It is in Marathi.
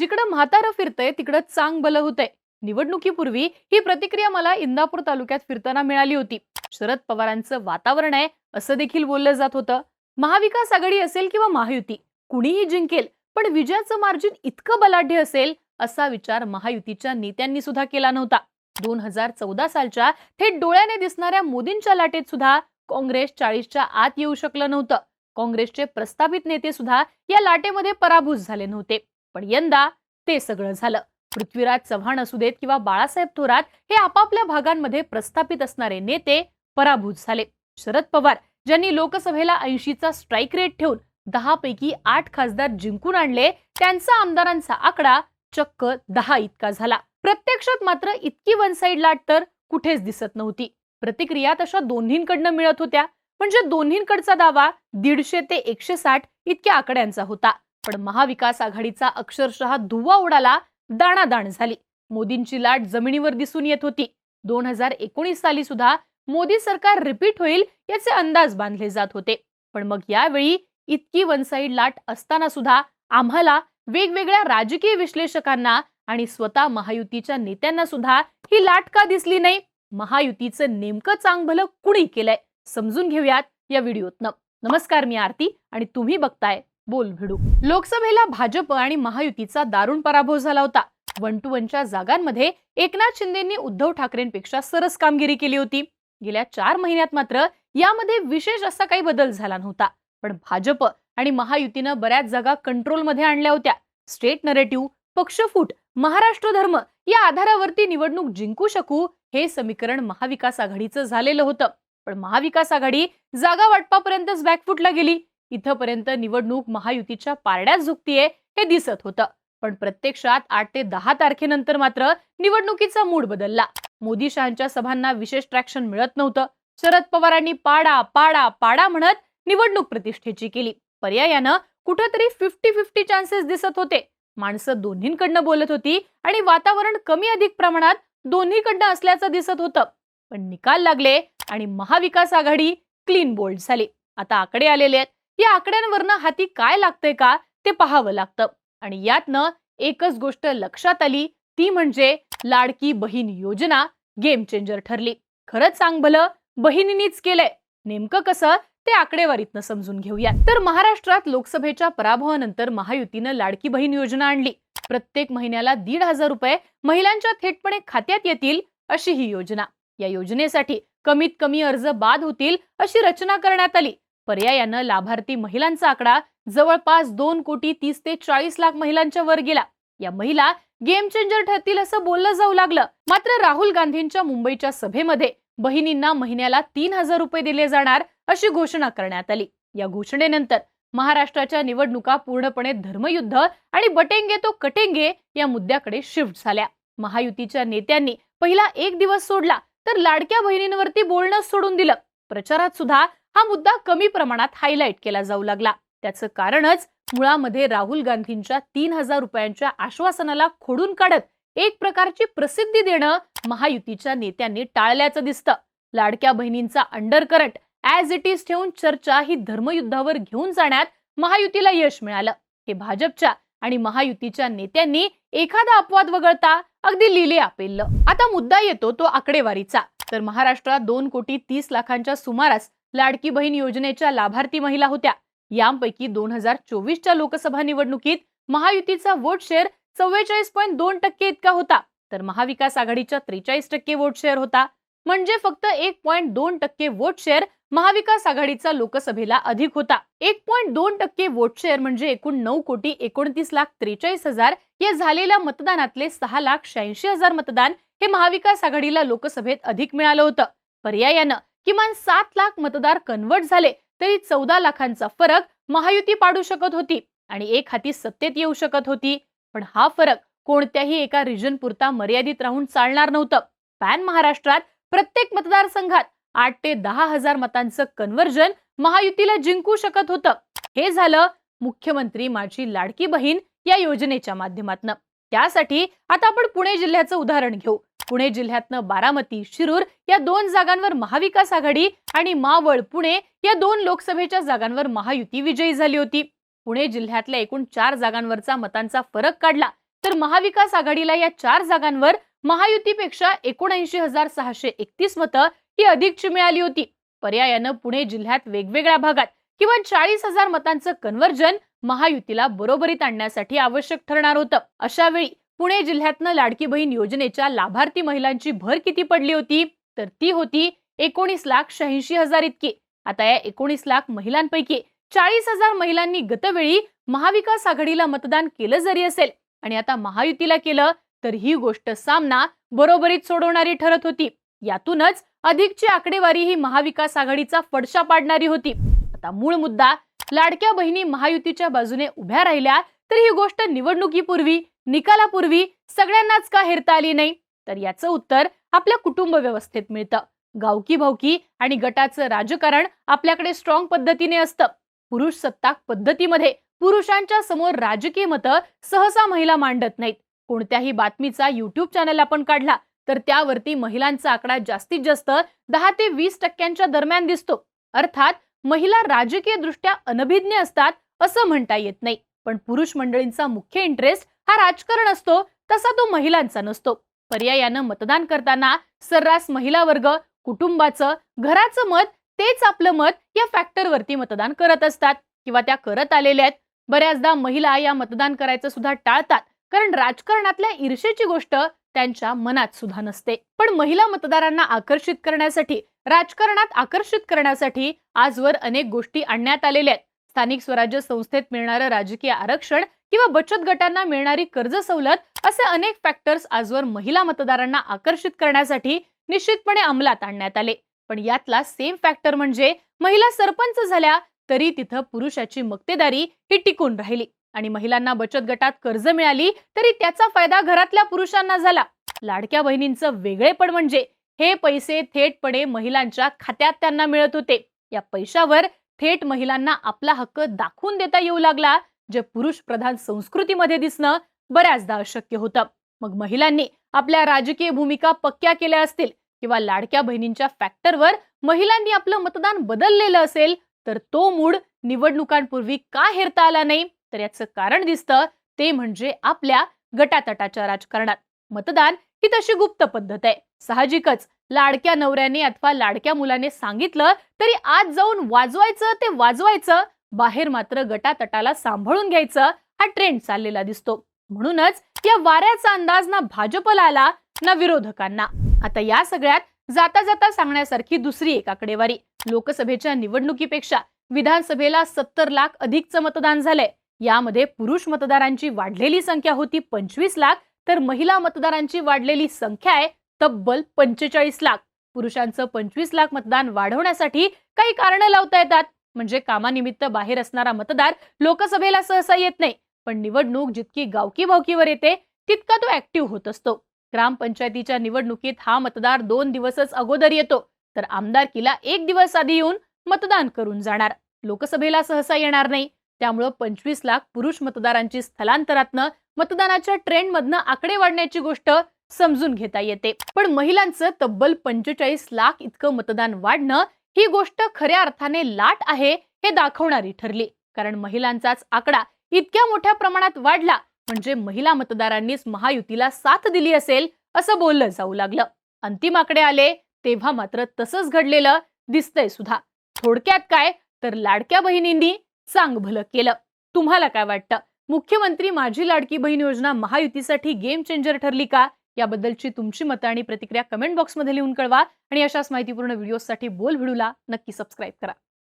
जिकडं म्हातारं फिरतंय तिकडं चांग बलं होतंय. निवडणुकीपूर्वी ही प्रतिक्रिया मला इंदापूर तालुक्यात फिरताना मिळाली होती. शरद पवारांचं वातावरण आहे असं देखील बोललं जात होतं. महाविकास आघाडी असेल किंवा महायुती कुणीही जिंकेल पण विजयाचं मार्जिन इतकं बलाढ्य असेल असा विचार महायुतीच्या नेत्यांनी सुद्धा केला नव्हता. दोन हजार चौदा सालच्या थेट डोळ्याने दिसणाऱ्या मोदींच्या लाटेत सुद्धा काँग्रेस चाळीसच्या आत येऊ शकलं नव्हतं. काँग्रेसचे प्रस्तावित नेते सुद्धा या लाटेमध्ये पराभूत झाले नव्हते. पण यंदा ते सगळं झालं. पृथ्वीराज चव्हाण असू देत किंवा बाळासाहेब थोरात हे आपापल्या भागांमध्ये प्रस्थापित असणारे नेते पराभूत झाले. शरद पवार ज्यांनी लोकसभेला ऐंशीचा स्ट्राईक रेट ठेवून दहा पैकी आठ खासदार जिंकून आणले त्यांचा आमदारांचा आकडा चक्क दहा इतका झाला. प्रत्यक्षात मात्र इतकी वन साईड लाट तर कुठेच दिसत नव्हती. प्रतिक्रिया तशा दोन्हींकडनं मिळत होत्या. म्हणजे दोन्हींकडचा दावा दीडशे ते एकशे साठ इतक्या आकड्यांचा होता. पण महाविकास आघाडीचा अक्षरशः धुवा उडाला दाणादाण झाली. मोदींची लाट जमिनीवर दिसून येत होती. दोन हजार एकोणीस साली सुद्धा मोदी सरकार रिपीट होईल याचे अंदाज बांधले जात होते. पण मग यावेळी इतकी वन साईड लाट असताना सुद्धा आम्हाला वेगवेगळ्या राजकीय विश्लेषकांना आणि स्वतः महायुतीच्या नेत्यांना सुद्धा ही लाट का दिसली नाही? महायुतीचं नेमकं चांगभलं कुणी केलंय? समजून घेऊयात या व्हिडिओतनं. नमस्कार मी आरती आणि तुम्ही बघताय बोल भिडू लोकसभेला भाजप आणि महायुतीचा दारुण पराभव झाला होता. वन टू वनच्या जागांमध्ये एकनाथ शिंदेंनी उद्धव ठाकरेंपेक्षा सरस कामगिरी केली होती. गेल्या चार महिन्यात मात्र यामध्ये विशेष असा काही बदल झाला नव्हता. पण भाजप आणि महायुतीनं बऱ्याच जागा कंट्रोलमध्ये आणल्या होत्या. स्टेट नरेटिव्ह पक्षफूट महाराष्ट्र धर्म या आधारावरती निवडणूक जिंकू शकू हे समीकरण महाविकास आघाडीचं झालेलं होतं. पण महाविकास आघाडी जागा वाटपापर्यंतच बॅकफूटला गेली. इथंपर्यंत निवडणूक महायुतीच्या पारड्यात झुकतीये हे दिसत होतं. पण प्रत्यक्षात आठ ते दहा तारखेनंतर मात्र निवडणुकीचा मूड बदलला. मोदी शहांच्या सभांना विशेष ट्रॅक्शन मिळत नव्हतं. शरद पवारांनी पाडा पाडा पाडा म्हणत निवडणूक प्रतिष्ठेची केली. पर्यायानं कुठंतरी फिफ्टी फिफ्टी चान्सेस दिसत होते. माणसं दोन्हीकडनं बोलत होती आणि वातावरण कमी अधिक प्रमाणात दोन्हीकडनं असल्याचं दिसत होतं. पण निकाल लागले आणि महाविकास आघाडी क्लीन बोल्ड झाली. आता आकडे आलेले आहेत. या आकड्यांवरनं हाती काय लागतंय का ते पाहावं लागतं. आणि यातनं एकच गोष्ट लक्षात आली ती म्हणजे लाडकी बहीण योजना गेम चेंजर ठरली. खरंच सांग भलं बहिणीनीच केलंय. नेमकं कसं ते आकडेवारीतनं समजून घेऊया. तर महाराष्ट्रात लोकसभेच्या पराभवानंतर महायुतीनं लाडकी बहीण योजना आणली. प्रत्येक महिन्याला दीड हजार रुपये महिलांच्या थेटपणे खात्यात येतील अशी ही योजना. या योजनेसाठी कमीत कमी अर्ज बाद होतील अशी रचना करण्यात आली. पर्यायानं लाभार्थी महिलांचा आकडा जवळपास दोन कोटी तीस ते चाळीस लाख महिलांच्या वर गेला. या महिला गेम चेंजर ठरतील असं बोललं जाऊ लागलं. मात्र राहुल गांधींच्या मुंबईच्या सभेमध्ये बहिणींना महिन्याला तीन हजार रुपये दिले जाणार अशी घोषणा करण्यात आली. या घोषणेनंतर महाराष्ट्राच्या निवडणुका पूर्णपणे धर्मयुद्ध आणि बटेंगे तो कटेंगे या मुद्द्याकडे शिफ्ट झाल्या. महायुतीच्या नेत्यांनी पहिला एक दिवस सोडला तर लाडक्या बहिणींवरती बोलणं सोडून दिलं. प्रचारात सुद्धा हा मुद्दा कमी प्रमाणात हायलाईट केला जाऊ लागला. त्याचं कारणच मुळामध्ये राहुल गांधींच्या तीन हजार रुपयांच्या आश्वासनाला खोडून काढत एक प्रकारची प्रसिद्धी देणं महायुतीच्या नेत्यांनी टाळल्याचं दिसतं. लाडक्या बहिणींचा under current as it is ठेवून चर्चा ही धर्मयुद्धावर घेऊन जाण्यात महायुतीला यश मिळालं. हे भाजपच्या आणि महायुतीच्या नेत्यांनी एखादा अपवाद वगळता अगदी लिहिले आपेललं. आता मुद्दा येतो तो आकडेवारीचा. तर महाराष्ट्रात दोन कोटी तीस लाखांच्या सुमारास लाडकी बहीण योजनेच्या लाभार्थी महिला होत्या. यांपैकी दोन हजार चोवीसच्या लोकसभा निवडणुकीत महायुतीचा वोट शेअर चव्वेचाळीस पॉईंट दोन टक्के इतका होता. तर महाविकास आघाडीच्या त्रेचाळीस टक्के वोट शेअर होता. म्हणजे फक्त एक पॉईंट दोन टक्के वोट शेअर महाविकास आघाडीचा लोकसभेला अधिक होता. एक पॉईंट दोन टक्के वोट शेअर म्हणजे एकूण नऊ कोटी एकोणतीस लाख त्रेचाळीस हजार या झालेल्या मतदानातले सहा लाख शहाऐंशी हजार मतदान हे महाविकास आघाडीला लोकसभेत अधिक मिळालं होतं. पर्यायानं किमान सात लाख मतदार कन्वर्ट झाले तरी चौदा लाखांचा फरक महायुती पाडू शकत होती आणि एक हाती सत्तेत येऊ शकत होती. पण हा फरक कोणत्याही एका रिजन पुरता मर्यादित राहून चालणार नव्हतं. पॅन महाराष्ट्रात प्रत्येक मतदारसंघात आठ ते दहा हजार मतांचं कन्व्हर्जन महायुतीला जिंकू शकत होतं. हे झालं मुख्यमंत्री माझी लाडकी बहीण या योजनेच्या माध्यमातनं. त्यासाठी आता आपण पुणे जिल्ह्याचं उदाहरण घेऊ. पुणे जिल्ह्यातनं बारामती शिरूर या दोन जागांवर महाविकास आघाडी आणि मावळ पुणे या दोन लोकसभेच्या जागांवर महायुती विजयी झाली होती. पुणे जिल्ह्यातल्या एकूण चार जागांवरचा मतांचा फरक काढला तर महाविकास आघाडीला या चार जागांवर महायुतीपेक्षा एकोणऐंशी हजार सहाशे एकतीस मतं ही अधिकची मिळाली होती. पर्यायानं पुणे जिल्ह्यात वेगवेगळ्या भागात किंवा चाळीस हजार मतांचं कन्व्हर्जन महायुतीला बरोबरीत आणण्यासाठी आवश्यक ठरणार होतं. अशा वेळी पुणे जिल्ह्यातनं लाडकी बहीण योजनेच्या लाभार्थी महिलांची भर किती पडली होती? तर ती होती एकोणीस लाख शहाऐंशी हजार इतकी. आता या एकोणीस लाख महिलांपैकी चाळीस हजार महिलांनी गतवेळी महाविकास आघाडीला मतदान केलं जरी असेल आणि आता महायुतीला केलं तर ही गोष्ट सामना बरोबरीत सोडवणारी ठरत होती. यातूनच अधिकची आकडेवारी ही महाविकास आघाडीचा फडशा पाडणारी होती. आता मूळ मुद्दा लाडक्या बहिणी महायुतीच्या बाजूने उभ्या राहिल्या तर ही गोष्ट निवडणुकीपूर्वी निकालापूर्वी सगळ्यांनाच का हेरता आली नाही? तर याचं उत्तर आपल्या कुटुंब व्यवस्थेत मिळतं. गावकी भावकी आणि गटाचं राजकारण आपल्याकडे स्ट्रॉंग पद्धतीने असतं. पुरुष सत्ताक पद्धतीमध्ये पुरुषांच्या समोर राजकीय मतं सहसा महिला मांडत नाहीत. कोणत्याही बातमीचा युट्यूब चॅनल आपण काढला तर त्यावरती महिलांचा आकडा जास्तीत जास्त दहा ते वीस टक्क्यांच्या दरम्यान दिसतो. अर्थात महिला राजकीय दृष्ट्या अनभिज्ञ असतात असं म्हणता येत नाही. पण पुरुष मंडळींचा मुख्य इंटरेस्ट हा राजकारण असतो तसा तो महिलांचा नसतो. पर्यायानं मतदान करताना सर्रास महिला वर्ग कुटुंबाचं घराचं मत तेच आपलं मत या फॅक्टरवरती मतदान करत असतात किंवा त्या करत आलेल्या आहेत. बऱ्याचदा महिला या मतदान करायचं सुद्धा टाळतात कारण राजकारणातल्या ईर्षेची गोष्ट त्यांच्या मनात सुद्धा नसते. पण महिला मतदारांना आकर्षित करण्यासाठी राजकारणात आकर्षित करण्यासाठी आजवर अनेक गोष्टी आणण्यात आलेल्या आहेत. स्थानिक स्वराज्य संस्थेत मिळणारं राजकीय आरक्षण किंवा बचत गटांना मिळणारी कर्ज सवलत असे अनेक फॅक्टर्स आजवर महिला मतदारांना आकर्षित करण्यासाठी निश्चितपणे अंमलात आणण्यात आले. पण यातला सेम फॅक्टर म्हणजे महिला सरपंच झाल्या तरी तिथं पुरुषाची मक्तेदारी ही टिकून राहिली. आणि महिलांना बचत गटात कर्ज मिळाली तरी त्याचा फायदा घरातल्या पुरुषांना झाला. लाडक्या बहिणींचं वेगळेपण म्हणजे हे पैसे थेटपणे महिलांच्या खात्यात त्यांना मिळत होते. या पैशावर थेट महिलांना आपला हक्क दाखवून देता येऊ लागला जे पुरुष प्रधान संस्कृतीमध्ये दिसणं बऱ्याचदा अशक्य होतं. मग महिलांनी आपल्या राजकीय भूमिका पक्क्या केल्या असतील किंवा लाडक्या बहिणींच्या फॅक्टरवर महिलांनी आपलं मतदान बदललेलं असेल तर तो मूड निवडणुकांपूर्वी का हेरता आला नाही? तर याचं कारण दिसतं ते म्हणजे आपल्या गटातटाच्या राजकारणात. मतदान ही तशी गुप्त पद्धत आहे. साहजिकच लाडक्या नवऱ्याने अथवा लाडक्या मुलाने सांगितलं तरी आज जाऊन वाजवायचं ते वाजवायचं बाहेर मात्र गटातटाला सांभाळून घ्यायचं हा ट्रेंड चाललेला दिसतो. म्हणूनच या वाऱ्याचा अंदाज ना भाजपला आला ना विरोधकांना. आता या सगळ्यात जाता जाता सांगण्यासारखी दुसरी एक आकडेवारी. लोकसभेच्या निवडणुकीपेक्षा विधानसभेला सत्तर लाख अधिकचं मतदान झालंय. यामध्ये पुरुष मतदारांची वाढलेली संख्या होती पंचवीस लाख तर महिला मतदारांची वाढलेली संख्या आहे तब्बल पंचेचाळीस लाख. पुरुषांचं पंचवीस लाख मतदान वाढवण्यासाठी काही कारणं लावता येतात. म्हणजे कामानिमित्त बाहेर असणारा मतदार लोकसभेला सहसा येत नाही. पण निवडणूक जितकी गावकी भावकीवर येते तितका तो ऍक्टिव्ह होत असतो. ग्रामपंचायतीच्या निवडणुकीत हा मतदार दोन दिवसच अगोदर येतो. तर आमदारकीला एक दिवस आधी येऊन मतदान करून जाणार. लोकसभेला सहसा येणार नाही. त्यामुळं पंचवीस लाख पुरुष मतदारांची स्थलांतरातनं मतदानाच्या ट्रेंडमधनं आकडे वाढण्याची गोष्ट समजून घेता येते. पण महिलांचं तब्बल पंचेचाळीस लाख इतकं मतदान वाढणं ही गोष्ट खऱ्या अर्थाने लाट आहे हे दाखवणारी ठरली. कारण महिलांचाच आकडा इतक्या मोठ्या प्रमाणात वाढला म्हणजे महिला मतदारांनीच महायुतीला साथ दिली असेल असं बोललं जाऊ लागलं. अंतिम आकडे आले तेव्हा मात्र तसंच घडलेलं दिसतंय सुद्धा. थोडक्यात काय? तर लाडक्या बहिणींनी चांग भलं केलं. तुम्हाला काय वाटतं? मुख्यमंत्री माझी लाडकी बहीण योजना महायुतीसाठी गेम चेंजर ठरली का? याबद्दलची तुमची मतं आणि प्रतिक्रिया कमेंट बॉक्समध्ये लिहून कळवा आणि अशाच माहितीपूर्ण व्हिडिओसाठी बोल व्हिडिओला नक्की सबस्क्राईब करा.